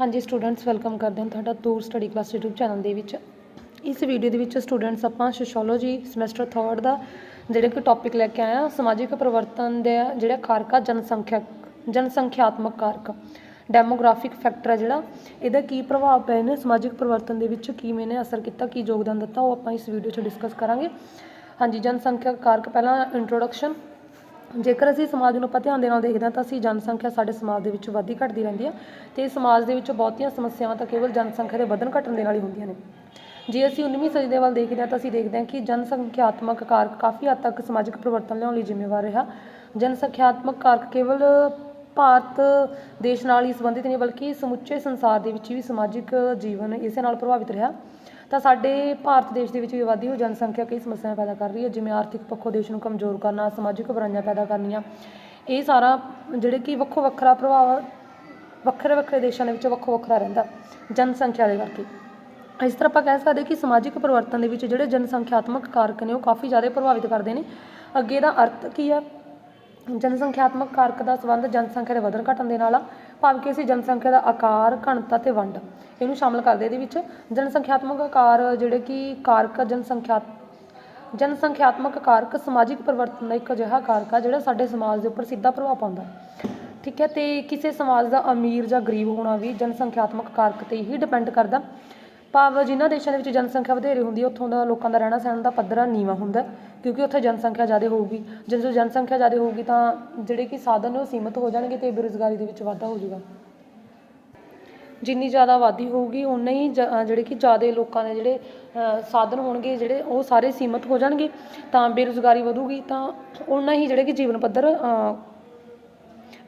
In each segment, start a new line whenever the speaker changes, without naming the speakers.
ਹਾਂਜੀ students welcome ਕਰਦੇ ਹਾਂ ਤੁਹਾਡਾ tour study class YouTube channel ਦੇ ਵਿੱਚ। ਇਸ ਵੀਡੀਓ ਦੇ ਵਿੱਚ ਸਟੂਡੈਂਟਸ ਆਪਾਂ ਸੋਸ਼ੀਓਲੋਜੀ ਸਮੈਸਟਰ 3rd ਦਾ ਜਿਹੜੇ ਕਿ ਟੌਪਿਕ ਲੈ ਕੇ ਆਏ ਹਾਂ, ਸਮਾਜਿਕ ਪਰਿਵਰਤਨ ਦੇ ਜਿਹੜਾ ਕਾਰਕ ਆ, ਜਨਸੰਖਿਆ, ਜਨਸੰਖਿਆਤਮਕ ਕਾਰਕ। ਡੈਮੋਗ੍ਰਾਫਿਕ ਫੈਕਟਰ ਹੈ ਜਿਹੜਾ, ਇਹਦਾ ਕੀ ਪ੍ਰਭਾਵ ਪਏ ਨੇ, ਸਮਾਜਿਕ ਪਰਿਵਰਤਨ ਦੇ ਵਿੱਚ ਕਿਵੇਂ ਨੇ, ਅਸਰ ਕੀਤਾ, ਕੀ ਯੋਗਦਾਨ ਦਿੱਤਾ, ਉਹ ਆਪਾਂ ਇਸ ਵੀਡੀਓ 'ਚ ਡਿਸਕਸ ਕਰਾਂਗੇ। ਹਾਂਜੀ, ਜਨਸੰਖਿਆ ਕਾਰਕ, ਪਹਿਲਾਂ ਇੰਟਰੋਡਕਸ਼ਨ ਜੇਕਰ ਅਸੀਂ ਸਮਾਜ ਨੂੰ ਆਪਾਂ ਧਿਆਨ ਦੇ ਨਾਲ ਦੇਖਦੇ ਹਾਂ ਤਾਂ ਅਸੀਂ ਜਨਸੰਖਿਆ ਸਾਡੇ ਸਮਾਜ ਦੇ ਵਿੱਚ ਵੱਧਦੀ ਘਟਦੀ ਰਹਿੰਦੀ ਹੈ ਅਤੇ ਸਮਾਜ ਦੇ ਵਿੱਚ ਬਹੁਤੀਆਂ ਸਮੱਸਿਆਵਾਂ ਤਾਂ ਕੇਵਲ ਜਨਸੰਖਿਆ ਦੇ ਵਧਣ ਘਟਣ ਦੇ ਨਾਲ ਹੀ ਹੁੰਦੀਆਂ ਨੇ। ਜੇ ਅਸੀਂ 19ਵੀਂ ਸਦੀ ਦੇ ਵੱਲ ਦੇਖਦੇ ਹਾਂ ਤਾਂ ਅਸੀਂ ਦੇਖਦੇ ਹਾਂ ਕਿ ਜਨਸੰਖਿਆਤਮਕ ਕਾਰਕ ਕਾਫੀ ਹੱਦ ਤੱਕ ਸਮਾਜਿਕ ਪਰਿਵਰਤਨ ਲਿਆਉਣ ਲਈ ਜ਼ਿੰਮੇਵਾਰ ਰਿਹਾ। ਜਨਸੰਖਿਆਤਮਕ ਕਾਰਕ ਕੇਵਲ ਭਾਰਤ ਦੇਸ਼ ਨਾਲ ਹੀ ਸੰਬੰਧਿਤ ਨਹੀਂ, ਬਲਕਿ ਸਮੁੱਚੇ ਸੰਸਾਰ ਦੇ ਵਿੱਚ ਵੀ ਸਮਾਜਿਕ ਜੀਵਨ ਇਸੇ ਨਾਲ ਪ੍ਰਭਾਵਿਤ ਰਿਹਾ। ਤਾਂ ਸਾਡੇ ਭਾਰਤ ਦੇਸ਼ ਦੇ ਵਿੱਚ ਵੀ ਆਬਾਦੀ ਹੋਈ ਜਨਸੰਖਿਆ ਕਈ ਸਮੱਸਿਆਵਾਂ ਪੈਦਾ ਕਰ ਰਹੀ ਹੈ, ਜਿਵੇਂ ਆਰਥਿਕ ਪੱਖੋਂ ਦੇਸ਼ ਨੂੰ ਕਮਜ਼ੋਰ ਕਰਨਾ, ਸਮਾਜਿਕ ਬੁਰਾਈਆਂ ਪੈਦਾ ਕਰਨੀਆਂ, ਇਹ ਸਾਰਾ ਜਿਹੜੇ ਕਿ ਵੱਖੋ ਵੱਖਰਾ ਪ੍ਰਭਾਵ ਵੱਖਰੇ ਵੱਖਰੇ ਦੇਸ਼ਾਂ ਦੇ ਵਿੱਚ ਵੱਖੋ ਵੱਖਰਾ ਰਹਿੰਦਾ ਜਨਸੰਖਿਆ ਦੇ ਕਰਕੇ। ਇਸ ਤਰ੍ਹਾਂ ਆਪਾਂ ਕਹਿ ਸਕਦੇ ਕਿ ਸਮਾਜਿਕ ਪਰਿਵਰਤਨ ਦੇ ਵਿੱਚ ਜਿਹੜੇ ਜਨਸੰਖਿਆਤਮਕ ਕਾਰਕ ਨੇ, ਉਹ ਕਾਫੀ ਜ਼ਿਆਦਾ ਪ੍ਰਭਾਵਿਤ ਕਰਦੇ ਨੇ। ਅੱਗੇ ਦਾ ਅਰਥ ਕੀ ਆ? ਜਨਸੰਖਿਆਤਮਕ ਕਾਰਕ ਦਾ ਸੰਬੰਧ ਜਨਸੰਖਿਆ ਦੇ ਵਧਣ ਘਟਣ ਦੇ ਨਾਲ ਆ। ਭਾਵ ਕਿ ਅਸੀਂ ਜਨਸੰਖਿਆ ਦਾ ਆਕਾਰ, ਘਣਤਾ ਤੇ ਵੰਡ ਇਹਨੂੰ ਸ਼ਾਮਲ ਕਰਦੇ ਇਹਦੇ ਵਿੱਚ। ਜਨਸੰਖਿਆਤਮਕ ਆਕਾਰ ਜਿਹੜੇ ਕਿ ਕਾਰਕ, ਜਨਸੰਖਿਆ ਜਨਸੰਖਿਆਤਮਕ ਕਾਰਕ, ਸਮਾਜਿਕ ਪਰਿਵਰਤਨ ਦਾ ਇੱਕ ਅਜਿਹਾ ਕਾਰਕ ਆ ਜਿਹੜਾ ਸਾਡੇ ਸਮਾਜ ਦੇ ਉੱਪਰ ਸਿੱਧਾ ਪ੍ਰਭਾਵ ਪਾਉਂਦਾ ਠੀਕ ਹੈ, ਤੇ ਕਿਸੇ ਸਮਾਜ ਦਾ ਅਮੀਰ ਜਾਂ ਗਰੀਬ ਹੋਣਾ ਵੀ ਜਨਸੰਖਿਆਤਮਕ ਕਾਰਕ ਤੇ ਹੀ ਡਿਪੈਂਡ ਕਰਦਾ। ਭਾਵ ਜਿਨ੍ਹਾਂ ਦੇਸ਼ਾਂ ਦੇ ਵਿੱਚ ਜਨਸੰਖਿਆ ਵਧੇਰੇ ਹੁੰਦੀ ਹੈ, ਉੱਥੋਂ ਦਾ ਲੋਕਾਂ ਦਾ ਰਹਿਣਾ ਸਹਿਣ ਦਾ ਪੱਧਰ ਆ ਨੀਵਾਂ ਹੁੰਦਾ ਕਿਉਂਕਿ ਉੱਥੇ ਜਨਸੰਖਿਆ ਜ਼ਿਆਦਾ ਹੋਊਗੀ। ਜਦੋਂ ਜਨਸੰਖਿਆ ਜ਼ਿਆਦਾ ਹੋਊਗੀ ਤਾਂ ਜਿਹੜੇ ਕਿ ਸਾਧਨ ਨੇ ਉਹ ਸੀਮਤ ਹੋ ਜਾਣਗੇ ਤੇ ਬੇਰੁਜ਼ਗਾਰੀ ਦੇ ਵਿੱਚ ਵਾਧਾ ਹੋ ਜਾਊਗਾ। ਜਿੰਨੀ ਜ਼ਿਆਦਾ ਆਬਾਦੀ ਹੋਊਗੀ ਉਨਾ ਹੀ ਜਿਹੜੇ ਕਿ ਜ਼ਿਆਦਾ ਲੋਕਾਂ ਦੇ ਜਿਹੜੇ ਸਾਧਨ ਹੋਣਗੇ, ਜਿਹੜੇ ਉਹ ਸਾਰੇ ਸੀਮਤ ਹੋ ਜਾਣਗੇ। ਤਾਂ ਬੇਰੁਜ਼ਗਾਰੀ ਵਧੂਗੀ ਤਾਂ ਉਨਾ ਹੀ ਜਿਹੜੇ ਕਿ ਜੀਵਨ ਪੱਧਰ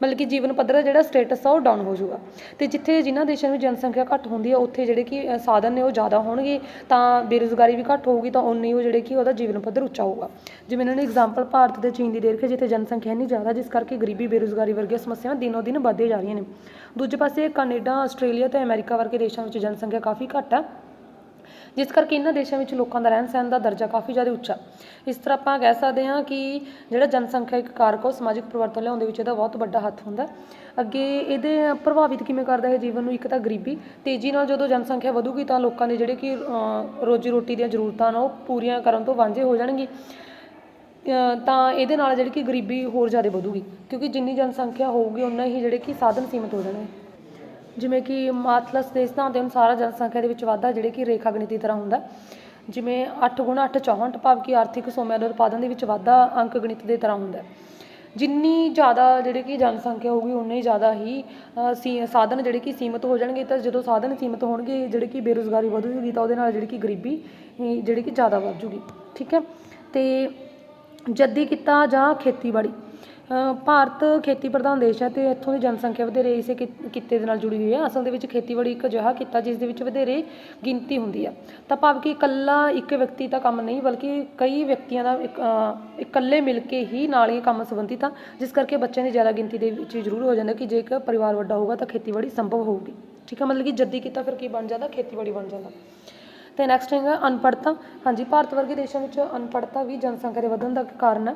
ਮਤਲਬ ਕਿ ਜੀਵਨ ਪੱਧਰ ਦਾ ਜਿਹੜਾ ਸਟੇਟਸ ਆ ਉਹ ਡਾਊਨ ਹੋ ਜਾਊਗਾ। ਅਤੇ ਜਿੱਥੇ ਜਿਨ੍ਹਾਂ ਦੇਸ਼ਾਂ ਵਿੱਚ ਜਨਸੰਖਿਆ ਘੱਟ ਹੁੰਦੀ ਹੈ ਉੱਥੇ ਜਿਹੜੇ ਕਿ ਸਾਧਨ ਨੇ ਉਹ ਜ਼ਿਆਦਾ ਹੋਣਗੇ, ਤਾਂ ਬੇਰੁਜ਼ਗਾਰੀ ਵੀ ਘੱਟ ਹੋਊਗੀ, ਤਾਂ ਉਨੀ ਉਹ ਜਿਹੜੇ ਕਿ ਉਹਦਾ ਜੀਵਨ ਪੱਧਰ ਉੱਚਾ ਹੋਊਗਾ। ਜਿਵੇਂ ਇਹਨਾਂ ਨੇ ਐਗਜ਼ਾਮਪਲ ਭਾਰਤ ਤੇ ਚੀਨ ਦੀ ਦੇ ਰੱਖੀ ਜਿੱਥੇ ਜਨਸੰਖਿਆ ਇੰਨੀ ਜ਼ਿਆਦਾ, ਜਿਸ ਕਰਕੇ ਗਰੀਬੀ, ਬੇਰੁਜ਼ਗਾਰੀ ਵਰਗੀਆਂ ਸਮੱਸਿਆਵਾਂ ਦਿਨੋ ਦਿਨ ਵੱਧਦੀਆਂ ਜਾ ਰਹੀਆਂ ਨੇ। ਦੂਜੇ ਪਾਸੇ ਕੈਨੇਡਾ, ਆਸਟ੍ਰੇਲੀਆ ਤੇ ਅਮਰੀਕਾ ਵਰਗੇ ਦੇਸ਼ਾਂ ਵਿੱਚ ਜਨਸੰਖਿਆ ਕਾਫੀ ਘੱਟ ਆ। ਜਿਸ ਕਰਕੇ ਇਹਨਾਂ ਦੇਸ਼ਾਂ ਵਿੱਚ ਲੋਕਾਂ ਦਾ ਰਹਿਣ ਸਹਿਣ ਦਾ ਦਰਜਾ ਕਾਫੀ ਜ਼ਿਆਦਾ ਉੱਚਾ। ਇਸ ਤਰ੍ਹਾਂ ਆਪਾਂ ਕਹਿ ਸਕਦੇ ਹਾਂ ਕਿ ਜਿਹੜਾ ਜਨਸੰਖਿਆ ਇੱਕ ਕਾਰਕ ਉਹ ਸਮਾਜਿਕ ਪਰਿਵਰਤਨ ਲਿਆਉਣ ਦੇ ਵਿੱਚ ਇਹਦਾ ਬਹੁਤ ਵੱਡਾ ਹੱਥ ਹੁੰਦਾ। ਅੱਗੇ ਇਹਦੇ ਪ੍ਰਭਾਵਿਤ ਕਿਵੇਂ ਕਰਦਾ ਹੈ ਜੀਵਨ ਨੂੰ ਇੱਕ ਤਾਂ ਗਰੀਬੀ, ਤੇਜ਼ੀ ਨਾਲ ਜਦੋਂ ਜਨਸੰਖਿਆ ਵਧੂਗੀ ਤਾਂ ਲੋਕਾਂ ਦੇ ਜਿਹੜੇ ਕਿ ਰੋਜੀ ਰੋਟੀ ਦੀਆਂ ਜ਼ਰੂਰਤਾਂ ਨੇ ਉਹ ਪੂਰੀਆਂ ਕਰਨ ਤੋਂ ਵਾਂਝੇ ਹੋ ਜਾਣਗੇ। ਤਾਂ ਇਹਦੇ ਨਾਲ ਜਿਹੜੀ ਕਿ ਗਰੀਬੀ ਹੋਰ ਜ਼ਿਆਦਾ ਵਧੂਗੀ, ਕਿਉਂਕਿ ਜਿੰਨੀ ਜਨਸੰਖਿਆ ਹੋਊਗੀ ਉਨਾ ਹੀ ਜਿਹੜੇ ਕਿ ਸਾਧਨ ਸੀਮਤ ਹੋ ਜਾਣਗੇ। ਜਿਵੇਂ ਕਿ ਮਾਥਲਸ ਦੇ ਸਿਧਾਂਤ ਦੇ ਅਨੁਸਾਰ ਜਨਸੰਖਿਆ ਦੇ ਵਿੱਚ ਵਾਧਾ ਜਿਹੜੇ ਕਿ ਰੇਖਾ ਗਣਿਤ ਦੀ ਤਰ੍ਹਾਂ ਹੁੰਦਾ ਜਿਵੇਂ 8 ਗੁਣਾ 8 64 ਭਾਵ ਕਿ ਆਰਥਿਕ ਸੋਮਿਆਂ ਦੇ ਉਤਪਾਦਨ ਦੇ ਵਿੱਚ ਵਾਧਾ ਅੰਕ ਗਣਿਤ ਦੇ ਤਰ੍ਹਾਂ ਹੁੰਦਾ ਜਿੰਨੀ ਜ਼ਿਆਦਾ ਜਿਹੜੇ ਕਿ ਜਨਸੰਖਿਆ ਹੋਊਗੀ, ਉਨੇ ਹੀ ਜ਼ਿਆਦਾ ਹੀ ਸੀ, ਸਾਧਨ ਜਿਹੜੇ ਕਿ ਸੀਮਤ ਹੋ ਜਾਣਗੇ। ਤਾਂ ਜਦੋਂ ਸਾਧਨ ਸੀਮਤ ਹੋਣਗੇ, ਜਿਹੜੇ ਕਿ ਬੇਰੁਜ਼ਗਾਰੀ ਵਧੂਗੀ, ਤਾਂ ਉਹਦੇ ਨਾਲ ਜਿਹੜੀ ਕਿ ਗਰੀਬੀ ਜਿਹੜੀ ਕਿ ਜ਼ਿਆਦਾ ਵੱਧ ਜੂਗੀ ਠੀਕ ਹੈ? ਤੇ ਜੱਦੀ ਕਿੱਤਾ ਜਾਂ ਖੇਤੀਬਾੜੀ? ਭਾਰਤ ਖੇਤੀ ਪ੍ਰਧਾਨ ਦੇਸ਼ ਹੈ ਅਤੇ ਇੱਥੋਂ ਦੀ ਜਨਸੰਖਿਆ ਵਧੇਰੇ ਇਸੇ ਕਿੱਤ- ਕਿੱਤੇ ਦੇ ਨਾਲ ਜੁੜੀ ਹੋਈ ਹੈ। ਅਸਲ ਦੇ ਵਿੱਚ ਖੇਤੀਬਾੜੀ ਇੱਕ ਅਜਿਹਾ ਕਿੱਤਾ ਜਿਸ ਦੇ ਵਿੱਚ ਵਧੇਰੇ ਗਿਣਤੀ ਹੁੰਦੀ ਹੈ। ਤਾਂ ਭਾਵ ਕਿ ਇਕੱਲਾ ਇੱਕ ਵਿਅਕਤੀ ਦਾ ਕੰਮ ਨਹੀਂ ਬਲਕਿ ਕਈ ਵਿਅਕਤੀਆਂ ਦਾ ਇੱਕ, ਇਕੱਲੇ ਮਿਲ ਕੇ ਹੀ ਨਾਲ ਇਹ ਕੰਮ ਸੰਬੰਧਿਤ ਆ ਜਿਸ ਕਰਕੇ ਬੱਚਿਆਂ ਦੀ ਜ਼ਿਆਦਾ ਗਿਣਤੀ ਦੇ ਵਿੱਚ ਜ਼ਰੂਰ ਹੋ ਜਾਂਦਾ ਕਿ ਜੇ ਇੱਕ ਪਰਿਵਾਰ ਵੱਡਾ ਹੋਊਗਾ ਤਾਂ ਖੇਤੀਬਾੜੀ ਸੰਭਵ ਹੋਊਗੀ। ਠੀਕ ਹੈ ਮਤਲਬ ਕਿ ਜੱਦੀ ਕਿੱਤਾ ਫਿਰ ਕੀ ਬਣ ਜਾਂਦਾ? ਖੇਤੀਬਾੜੀ ਬਣ ਜਾਂਦਾ। ਤੇ ਨੈਕਸਟ ਹੈਗਾ ਅਨਪੜ੍ਹਤਾ। ਹਾਂਜੀ ਭਾਰਤ ਵਰਗੇ ਦੇਸ਼ਾਂ ਵਿੱਚ ਅਨਪੜ੍ਹਤਾ ਵੀ ਜਨਸੰਖਿਆ ਦੇ ਵਧਣ ਦਾ ਕਾਰਨ ਹੈ।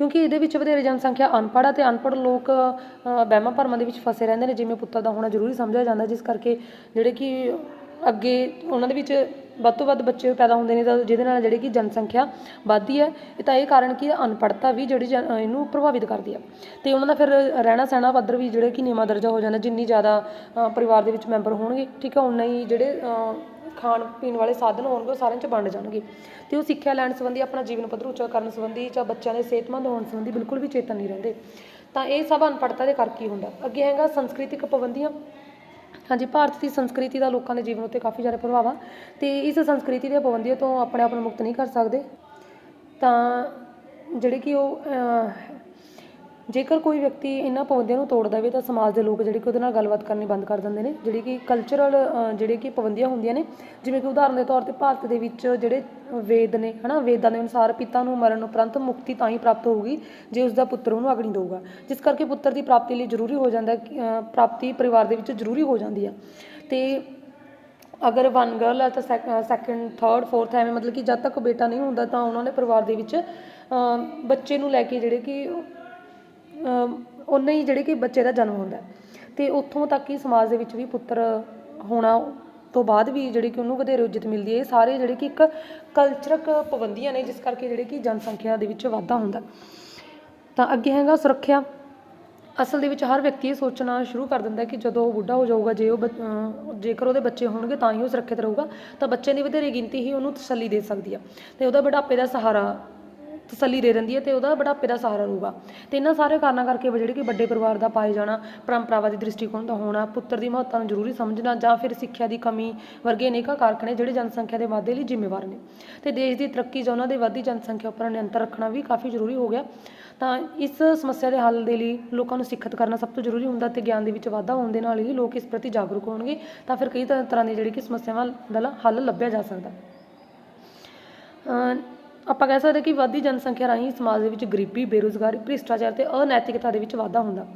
ਕਿਉਂਕਿ ਇਹਦੇ ਵਿੱਚ ਵਧੇਰੇ ਜਨਸੰਖਿਆ ਅਨਪੜ੍ਹ ਆ ਅਤੇ ਅਨਪੜ੍ਹ ਲੋਕ ਵਹਿਮਾਂ ਭਰਮਾਂ ਦੇ ਵਿੱਚ ਫਸੇ ਰਹਿੰਦੇ ਨੇ, ਜਿਵੇਂ ਪੁੱਤਰ ਦਾ ਹੋਣਾ ਜ਼ਰੂਰੀ ਸਮਝਿਆ ਜਾਂਦਾ, ਜਿਸ ਕਰਕੇ ਜਿਹੜੇ ਕਿ ਅੱਗੇ ਉਹਨਾਂ ਦੇ ਵਿੱਚ ਵੱਧ ਤੋਂ ਵੱਧ ਬੱਚੇ ਪੈਦਾ ਹੁੰਦੇ ਨੇ ਤਾਂ ਜਿਹਦੇ ਨਾਲ ਜਿਹੜੀ ਕਿ ਜਨਸੰਖਿਆ ਵੱਧਦੀ ਹੈ, ਇਹ ਤਾਂ ਇਹ ਕਾਰਨ ਕਿ ਅਨਪੜ੍ਹਤਾ ਵੀ ਜਿਹੜੀ ਜਨ- ਇਹਨੂੰ ਪ੍ਰਭਾਵਿਤ ਕਰਦੀ ਹੈ ਤੇ ਉਹਨਾਂ ਦਾ ਫਿਰ ਰਹਿਣਾ ਸਹਿਣਾ ਪੱਧਰ ਵੀ ਜਿਹੜੇ ਕਿ ਨੀਵਾਂ ਦਰਜਾ ਹੋ ਜਾਂਦਾ, ਜਿੰਨੀ ਜ਼ਿਆਦਾ ਪਰਿਵਾਰ ਦੇ ਵਿੱਚ ਮੈਂਬਰ ਹੋਣਗੇ, ਠੀਕ ਹੈ ਉਨਾ ਹੀ ਜਿਹੜੇ ਖਾਣ ਪੀਣ ਵਾਲੇ ਸਾਧਨ ਹੋਣਗੇ, ਉਹ ਸਾਰਿਆਂ 'ਚ ਵੰਡ ਜਾਣਗੇ। ਤੇ ਉਹ ਸਿੱਖਿਆ ਲੈਣ ਸੰਬੰਧੀ ਆਪਣਾ ਜੀਵਨ ਪੱਧਰ ਉੱਚਾ ਕਰਨ ਸੰਬੰਧੀ ਜਾਂ ਬੱਚਿਆਂ ਦੇ ਸਿਹਤਮੰਦ ਹੋਣ ਸੰਬੰਧੀ ਬਿਲਕੁਲ ਵੀ ਚੇਤਨ ਨਹੀਂ ਰਹਿੰਦੇ। ਤਾਂ ਇਹ ਸਭ ਅਨਪੜ੍ਹਤਾ ਦੇ ਕਰਕੇ ਹੁੰਦਾ। ਅੱਗੇ ਹੈਗਾ ਸੰਸਕ੍ਰਿਤਿਕ ਪਾਬੰਦੀਆਂ। ਹਾਂਜੀ, ਭਾਰਤ ਦੀ ਸੰਸਕ੍ਰਿਤੀ ਦਾ ਲੋਕਾਂ ਦੇ ਜੀਵਨ ਉੱਤੇ ਕਾਫੀ ਜ਼ਿਆਦਾ ਪ੍ਰਭਾਵ ਆ। ਤੇ ਇਸ ਸੰਸਕ੍ਰਿਤੀ ਦੀਆਂ ਪਾਬੰਦੀਆਂ ਤੋਂ ਆਪਣੇ ਆਪ ਨੂੰ ਮੁਕਤ ਨਹੀਂ ਕਰ ਸਕਦੇ। ਤਾਂ ਜਿਹੜੇ ਕਿ ਉਹ ਜੇਕਰ ਕੋਈ ਵਿਅਕਤੀ ਇਹਨਾਂ ਪਾਬੰਦੀਆਂ ਨੂੰ ਤੋੜ ਦੇਵੇ ਤਾਂ ਸਮਾਜ ਦੇ ਲੋਕ ਜਿਹੜੇ ਕਿ ਉਹਦੇ ਨਾਲ ਗੱਲਬਾਤ ਕਰਨੀ ਬੰਦ ਕਰ ਦਿੰਦੇ ਨੇ, ਜਿਹੜੀ ਕਿ ਕਲਚਰਲ ਜਿਹੜੇ ਕਿ ਪਾਬੰਦੀਆਂ ਹੁੰਦੀਆਂ ਨੇ, ਜਿਵੇਂ ਕਿ ਉਦਾਹਰਨ ਦੇ ਤੌਰ ਤੇ ਭਾਰਤ ਦੇ ਵਿੱਚ ਜਿਹੜੇ ਵੇਦ ਨੇ, ਹਨਾ, ਵੇਦਾਂ ਦੇ ਅਨੁਸਾਰ ਪਿਤਾ ਨੂੰ ਮਰਨ ਉਪਰੰਤ ਮੁਕਤੀ ਤਾਂ ਹੀ ਪ੍ਰਾਪਤ ਹੋਊਗੀ ਜੇ ਉਸ ਦਾ ਪੁੱਤਰ ਉਹਨੂੰ ਅਗਨੀ ਦੇਊਗਾ। ਜਿਸ ਕਰਕੇ ਪੁੱਤਰ ਦੀ ਪ੍ਰਾਪਤੀ ਲਈ ਜ਼ਰੂਰੀ ਹੋ ਜਾਂਦਾ ਪ੍ਰਾਪਤੀ ਪਰਿਵਾਰ ਦੇ ਵਿੱਚ ਜ਼ਰੂਰੀ ਹੋ ਜਾਂਦੀ ਆ। ਤੇ ਅਗਰ ਵਨ ਗਰਲ ਆ ਤਾਂ ਸੈਕੰਡ ਥਰਡ ਫੋਰਥ ਐਵੇਂ ਮਤਲਬ ਕਿ ਜਦ ਤੱਕ ਬੇਟਾ ਨਹੀਂ ਹੁੰਦਾ ਤਾਂ ਉਹਨਾਂ ਨੇ ਪਰਿਵਾਰ ਦੇ ਵਿੱਚ ਬੱਚੇ ਨੂੰ ਲੈ ਕੇ ਜਿਹੜੇ ਕਿ ਉਨੇ ਹੀ ਜਿਹੜੇ ਕਿ ਬੱਚੇ ਦਾ ਜਨਮ ਹੁੰਦਾ ਅਤੇ ਉੱਥੋਂ ਤੱਕ ਕਿ ਸਮਾਜ ਦੇ ਵਿੱਚ ਵੀ ਪੁੱਤਰ ਹੋਣਾ ਤੋਂ ਬਾਅਦ ਵੀ ਜਿਹੜੀ ਕਿ ਉਹਨੂੰ ਵਧੇਰੇ ਇੱਜ਼ਤ ਮਿਲਦੀ ਹੈ। ਇਹ ਸਾਰੇ ਜਿਹੜੇ ਕਿ ਇੱਕ ਕਲਚਰਕ ਪਾਬੰਦੀਆਂ ਨੇ, ਜਿਸ ਕਰਕੇ ਜਿਹੜੇ ਕਿ ਜਨਸੰਖਿਆ ਦੇ ਵਿੱਚ ਵਾਧਾ ਹੁੰਦਾ ਤਾਂ ਅੱਗੇ ਹੈਗਾ ਸੁਰੱਖਿਆ। ਅਸਲ ਦੇ ਵਿੱਚ ਹਰ ਵਿਅਕਤੀ ਇਹ ਸੋਚਣਾ ਸ਼ੁਰੂ ਕਰ ਦਿੰਦਾ ਕਿ ਜਦੋਂ ਉਹ ਬੁੱਢਾ ਹੋ ਜਾਊਗਾ, ਜੇ ਉਹ ਬੱਚ- ਜੇਕਰ ਉਹਦੇ ਬੱਚੇ ਹੋਣਗੇ ਤਾਂ ਹੀ ਉਹ ਸੁਰੱਖਿਅਤ ਰਹੂਗਾ। ਤਾਂ ਬੱਚੇ ਦੀ ਵਧੇਰੇ ਗਿਣਤੀ ਹੀ ਉਹਨੂੰ ਤਸੱਲੀ ਦੇ ਸਕਦੀ ਆ। ਤੇ ਉਹਦਾ ਬੁਢਾਪੇ ਦਾ ਸਹਾਰਾ ਤਸੱਲੀ ਦੇ ਦਿੰਦੀ ਹੈ ਅਤੇ ਉਹਦਾ ਬੁਢਾਪੇ ਦਾ ਸਹਾਰਾ ਰਹੂਗਾ ਅਤੇ ਇਹਨਾਂ ਸਾਰੇ ਕਾਰਨਾਂ ਕਰਕੇ ਜਿਹੜੇ ਕਿ ਵੱਡੇ ਪਰਿਵਾਰ ਦਾ ਪਾਏ ਜਾਣਾ ਪਰੰਪਰਾਵਾਦੀ ਦ੍ਰਿਸ਼ਟੀਕੋਣ ਦਾ ਹੋਣਾ, ਪੁੱਤਰ ਦੀ ਮਹੱਤਤਾ ਨੂੰ ਜ਼ਰੂਰੀ ਸਮਝਣਾ ਜਾਂ ਫਿਰ ਸਿੱਖਿਆ ਦੀ ਕਮੀ ਵਰਗੇ ਅਨੇਕਾਂ ਕਾਰਕ ਨੇ ਜਿਹੜੇ ਜਨਸੰਖਿਆ ਦੇ ਵਾਧੇ ਲਈ ਜ਼ਿੰਮੇਵਾਰ ਨੇ। ਅਤੇ ਦੇਸ਼ ਦੀ ਤਰੱਕੀ ਜਾਂ ਉਹਨਾਂ ਦੇ ਵੱਧਦੀ ਜਨਸੰਖਿਆ ਉੱਪਰ ਨਿਯੰਤਰਣ ਰੱਖਣਾ ਵੀ ਕਾਫੀ ਜ਼ਰੂਰੀ ਹੋ ਗਿਆ। ਤਾਂ ਇਸ ਸਮੱਸਿਆ ਦੇ ਹੱਲ ਦੇ ਲਈ ਲੋਕਾਂ ਨੂੰ ਸਿੱਖਿਅਤ ਕਰਨਾ ਸਭ ਤੋਂ ਜ਼ਰੂਰੀ ਹੁੰਦਾ ਅਤੇ ਗਿਆਨ ਦੇ ਵਿੱਚ ਵਾਧਾ ਹੋਣ ਦੇ ਨਾਲ ਹੀ ਲੋਕ ਇਸ ਪ੍ਰਤੀ ਜਾਗਰੂਕ ਹੋਣਗੇ ਤਾਂ ਫਿਰ ਕਈ ਤਰ੍ਹਾਂ ਤਰ੍ਹਾਂ ਦੀ ਜਿਹੜੀ ਕਿ ਸਮੱਸਿਆਵਾਂ ਦਾ ਹੱਲ ਲੱਭਿਆ ਜਾ ਸਕਦਾ। ਆਪਾਂ ਕਹਿ ਸਕਦੇ ਕਿ ਵੱਧਦੀ ਜਨਸੰਖਿਆ ਰਾਹੀਂ ਸਮਾਜ ਦੇ ਵਿੱਚ ਗਰੀਬੀ, ਬੇਰੁਜ਼ਗਾਰੀ, ਭ੍ਰਿਸ਼ਟਾਚਾਰ ਤੇ ਅਨੈਤਿਕਤਾ ਦੇ ਵਿੱਚ ਵਾਧਾ ਹੁੰਦਾ।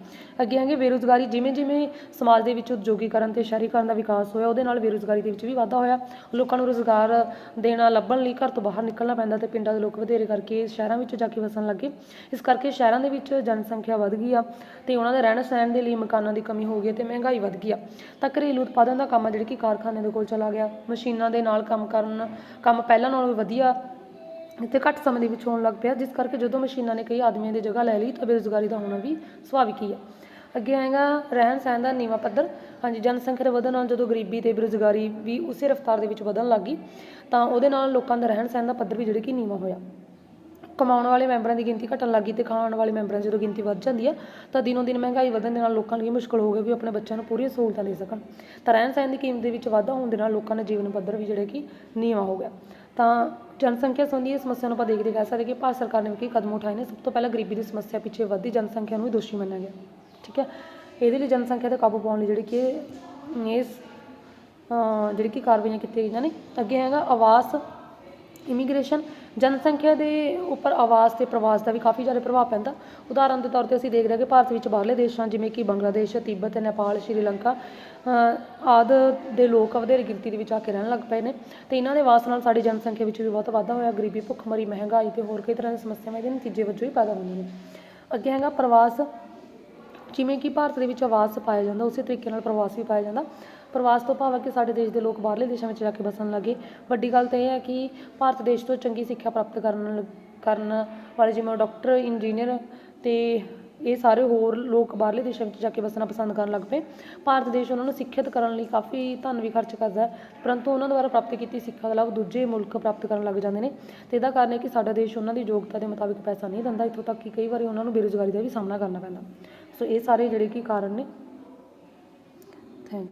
ਅੱਗੇ ਆਗੇ, ਬੇਰੁਜ਼ਗਾਰੀ ਜਿਵੇਂ ਜਿਵੇਂ ਸਮਾਜ ਦੇ ਵਿੱਚ ਉਦਯੋਗੀਕਰਨ ਤੇ ਸ਼ਹਿਰੀਕਰਨ ਦਾ ਵਿਕਾਸ ਹੋਇਆ, ਉਹਦੇ ਨਾਲ ਬੇਰੁਜ਼ਗਾਰੀ ਦੇ ਵਿੱਚ ਵੀ ਵਾਧਾ ਹੋਇਆ। ਲੋਕਾਂ ਨੂੰ ਰੁਜ਼ਗਾਰ ਦੇਣਾ, ਲੱਭਣ ਲਈ ਘਰ ਤੋਂ ਬਾਹਰ ਨਿਕਲਣਾ ਪੈਂਦਾ ਤੇ ਪਿੰਡਾਂ ਦੇ ਲੋਕ ਵਧੇਰੇ ਕਰਕੇ ਸ਼ਹਿਰਾਂ ਵਿੱਚ ਜਾ ਕੇ ਵਸਣ ਲੱਗੇ। ਇਸ ਕਰਕੇ ਸ਼ਹਿਰਾਂ ਦੇ ਵਿੱਚ ਜਨਸੰਖਿਆ ਵੱਧ ਗਈ ਆ ਤੇ ਉਹਨਾਂ ਦੇ ਰਹਿਣ ਸਹਿਣ ਦੇ ਲਈ ਮਕਾਨਾਂ ਦੀ ਕਮੀ ਹੋ ਗਈ ਤੇ ਮਹਿੰਗਾਈ ਵੱਧ ਗਈ ਆ। ਤਾਂ ਘਰੇਲੂ ਉਤਪਾਦਨ ਦਾ ਕੰਮ ਆ, ਜਿਹੜੀ ਕਿ ਕਾਰਖਾਨੇ ਦੇ ਕੋਲ ਚਲਾ ਗਿਆ। ਮਸ਼ੀਨਾਂ ਦੇ ਨਾਲ ਕੰਮ ਕਰਨ, ਕੰਮ ਪਹਿਲਾਂ ਨਾਲੋਂ ਵਧੀਆ ਤੇ ਘੱਟ ਸਮੇਂ ਦੇ ਵਿੱਚ ਹੋਣ ਲੱਗ ਪਿਆ, ਜਿਸ ਕਰਕੇ ਜਦੋਂ ਮਸ਼ੀਨਾਂ ਨੇ ਕਈ ਆਦਮੀਆਂ ਦੀ ਜਗ੍ਹਾ ਲੈ ਲਈ, ਤਾਂ ਬੇਰੁਜ਼ਗਾਰੀ ਦਾ ਹੋਣਾ ਵੀ ਸੁਭਾਵਿਕ ਹੀ ਆ। ਅੱਗੇ ਆਏਗਾ, ਰਹਿਣ ਸਹਿਣ ਦਾ ਨੀਵਾਂ ਪੱਧਰ। ਹਾਂਜੀ, ਜਨਸੰਖਿਆ ਦੇ ਵਧਣ ਨਾਲ ਜਦੋਂ ਗਰੀਬੀ ਤੇ ਬੇਰੁਜ਼ਗਾਰੀ ਵੀ ਉਸੇ ਰਫ਼ਤਾਰ ਦੇ ਵਿੱਚ ਵਧਣ ਲੱਗ ਗਈ, ਤਾਂ ਉਹਦੇ ਨਾਲ ਲੋਕਾਂ ਦਾ ਰਹਿਣ ਸਹਿਣ ਦਾ ਪੱਧਰ ਵੀ ਜਿਹੜੇ ਕਿ ਨੀਵਾਂ ਹੋਇਆ। ਕਮਾਉਣ ਵਾਲੇ ਮੈਂਬਰਾਂ ਦੀ ਗਿਣਤੀ ਘਟਣ ਲੱਗੀ ਤੇ ਖਾਣ ਵਾਲੇ ਮੈਂਬਰਾਂ ਦੀ ਜਦੋਂ ਗਿਣਤੀ ਵੱਧ ਜਾਂਦੀ ਆ ਤਾਂ ਦਿਨੋਂ ਦਿਨ ਮਹਿੰਗਾਈ ਵਧਣ ਦੇ ਨਾਲ ਲੋਕਾਂ ਲਈ ਇਹ ਮੁਸ਼ਕਲ ਹੋ ਗਿਆ ਵੀ ਆਪਣੇ ਬੱਚਿਆਂ ਨੂੰ ਪੂਰੀਆਂ ਸਹੂਲਤਾਂ ਦੇ ਸਕਣ। ਤਾਂ ਰਹਿਣ ਸਹਿਣ ਦੀ ਕੀਮਤ ਦੇ ਵਿੱਚ ਵਾਧਾ ਹੋਣ ਦੇ ਨਾਲ ਲੋਕਾਂ ਦਾ ਜੀਵਨ ਪੱਧਰ ਵੀ ਜਿਹੜੇ ਕਿ ਨੀਵਾਂ ਹੋ ਗਿਆ। ਤਾਂ ਜਨਸੰਖਿਆ ਸੰਬੰਧੀ ਇਹ ਸਮੱਸਿਆ ਨੂੰ ਆਪਾਂ ਦੇਖਦੇ ਕਹਿ ਸਕਦੇ ਕਿ ਭਾਰਤ ਸਰਕਾਰ ਨੇ ਵੀ ਕਈ ਕਦਮ ਉਠਾਏ ਨੇ। ਸਭ ਤੋਂ ਪਹਿਲਾਂ ਗਰੀਬੀ ਦੀ ਸਮੱਸਿਆ ਪਿੱਛੇ ਵੱਧਦੀ ਜਨਸੰਖਿਆ ਨੂੰ ਵੀ ਦੋਸ਼ੀ ਮੰਨਿਆ ਗਿਆ। ਠੀਕ ਹੈ? ਇਹਦੇ ਲਈ ਜਨਸੰਖਿਆ ਤੇ ਕਾਬੂ ਪਾਉਣ ਲਈ ਜਿਹੜੀ ਕਿ ਇਸ ਜਿਹੜੀ ਕਿ ਕਾਰਵਾਈਆਂ ਕੀਤੀਆਂ ਗਈਆਂ ਨੇ। ਅੱਗੇ ਹੈਗਾ ਆਵਾਸ, ਇਮੀਗ੍ਰੇਸ਼ਨ ਜਨਸੰਖਿਆ ਦੇ ਉੱਪਰ ਆਵਾਸ ਅਤੇ ਪ੍ਰਵਾਸ ਦਾ ਵੀ ਕਾਫੀ ਜ਼ਿਆਦਾ ਪ੍ਰਭਾਵ ਪੈਂਦਾ। ਉਦਾਹਰਨ ਦੇ ਤੌਰ ਤੇ ਅਸੀਂ ਦੇਖ ਰਹੇ ਕਿ ਭਾਰਤ ਵਿੱਚ ਬਾਹਰਲੇ ਦੇਸ਼ਾਂ, ਜਿਵੇਂ ਕਿ ਬੰਗਲਾਦੇਸ਼, ਤਿੱਬਤ, ਨੇਪਾਲ, ਸ਼੍ਰੀਲੰਕਾ ਆਦਿ ਦੇ ਲੋਕ ਵਧੇਰੇ ਗਿਣਤੀ ਦੇ ਵਿੱਚ ਆ ਕੇ ਰਹਿਣ ਲੱਗ ਪਏ ਨੇ। ਅਤੇ ਇਹਨਾਂ ਦੇ ਵਾਸ ਨਾਲ ਸਾਡੀ ਜਨਸੰਖਿਆ ਵਿੱਚ ਵੀ ਬਹੁਤ ਵਾਧਾ ਹੋਇਆ। ਗਰੀਬੀ ਭੁੱਖਮਰੀ ਮਹਿੰਗਾਈ ਅਤੇ ਹੋਰ ਕਈ ਤਰ੍ਹਾਂ ਦੀਆਂ ਸਮੱਸਿਆਵਾਂ ਇਹਦੇ ਨਤੀਜੇ ਵਜੋਂ ਹੀ ਪੈਦਾ ਹੁੰਦੀਆਂ ਨੇ। ਅੱਗੇ ਹੈਗਾ ਪ੍ਰਵਾਸ। ਜਿਵੇਂ ਕਿ ਭਾਰਤ ਦੇ ਵਿੱਚ ਆਵਾਸ ਪਾਇਆ ਜਾਂਦਾ, ਉਸੇ ਤਰੀਕੇ ਨਾਲ ਪ੍ਰਵਾਸ ਵੀ ਪਾਇਆ ਜਾਂਦਾ। ਪ੍ਰਵਾਸ ਤੋਂ ਭਾਵ ਹੈ ਕਿ ਸਾਡੇ ਦੇਸ਼ ਦੇ ਲੋਕ ਬਾਹਰਲੇ ਦੇਸ਼ਾਂ ਵਿੱਚ ਜਾ ਕੇ ਵਸਣ ਲੱਗੇ। ਵੱਡੀ ਗੱਲ ਤਾਂ ਇਹ ਹੈ ਕਿ ਭਾਰਤ ਦੇਸ਼ ਤੋਂ ਚੰਗੀ ਸਿੱਖਿਆ ਪ੍ਰਾਪਤ ਕਰਨ ਕਰਨ ਵਾਲੇ ਜਿਵੇਂ ਡਾਕਟਰ, ਇੰਜੀਨੀਅਰ ਅਤੇ ਇਹ ਸਾਰੇ ਹੋਰ ਲੋਕ ਬਾਹਰਲੇ ਦੇਸ਼ਾਂ ਵਿੱਚ ਜਾ ਕੇ ਵਸਣਾ ਪਸੰਦ ਕਰਨ ਲੱਗ ਪਏ। ਭਾਰਤ ਦੇਸ਼ ਉਹਨਾਂ ਨੂੰ ਸਿੱਖਿਅਤ ਕਰਨ ਲਈ ਕਾਫੀ ਧਨ ਵੀ ਖਰਚ ਕਰਦਾ ਪਰੰਤੂ ਉਹਨਾਂ ਦੁਆਰਾ ਪ੍ਰਾਪਤ ਕੀਤੀ ਸਿੱਖਿਆ ਦਾ ਲਾਭ ਦੂਜੇ ਮੁਲਕ ਪ੍ਰਾਪਤ ਕਰਨ ਲੱਗ ਜਾਂਦੇ ਨੇ। ਤੇ ਇਹਦਾ ਕਾਰਨ ਹੈ ਕਿ ਸਾਡਾ ਦੇਸ਼ ਉਹਨਾਂ ਦੀ ਯੋਗਤਾ ਦੇ ਮੁਤਾਬਿਕ ਪੈਸਾ ਨਹੀਂ ਦਿੰਦਾ, ਇੱਥੋਂ ਤੱਕ ਕਿ ਕਈ ਵਾਰੀ ਉਹਨਾਂ ਨੂੰ ਬੇਰੁਜ਼ਗਾਰੀ ਦਾ ਵੀ ਸਾਹਮਣਾ ਕਰਨਾ ਪੈਂਦਾ। ਸੋ ਇਹ ਸਾਰੇ ਜਿਹੜੇ ਕਿ ਕਾਰਨ ਨੇ। ਥੈਂਕ